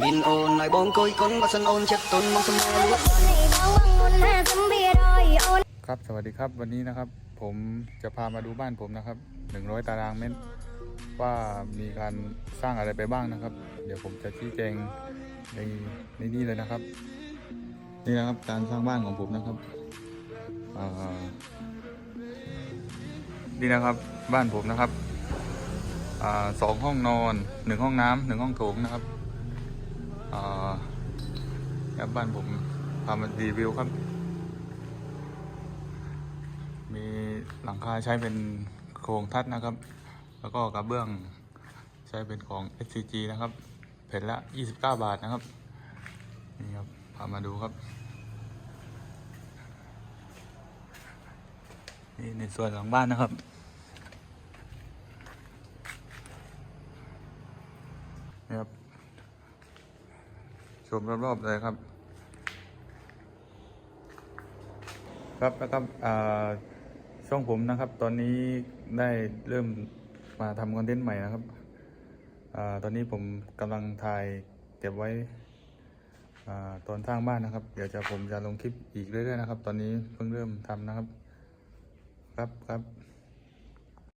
Nhìn ồn lại bông côi con và sân ồn chết tôn mong sân mê lúa ครับสวัสดีครับวันนี้นะครับ ผมจะพามาดูบ้านผมนะครับ 100 ตารางเมตร ว่ามีการสร้างอะไรไปบ้างนะครับ เดี๋ยวผมจะชี้แจงในในนี้เลยนะครับ นี่นะครับการสร้างบ้านของผมนะครับนี่นะครับบ้านผมนะครับอสองห้องนอนหนึ่งห้องน้ำหนึ่งห้องโถงนะครับ ครับบ้านผมพามารีวิวครับ มีหลังคาใช้เป็นโครงทัดนะครับ แล้วก็กระเบื้องใช้เป็นของ SCG นะครับแผ่นละ 29 บาทนะครับ นี่ครับ พามาดูครับ นี่ในส่วนหลังบ้านนะครับนี่ครับ ชมรอบๆเลยครับ ครับแล้วก็ช่องผมนะครับ ตอนนี้ได้เริ่มมาทำคอนเทนต์ใหม่นะครับอตอนนี้ผมกำลังถ่ายเก็บไว้อตอนสร้างบ้านนะครับ เดี๋ยวจะผมจะลงคลิปอีกเรื่อยๆนะครับ ตอนนี้เพิ่งเริ่มทำนะครับ ครับครับ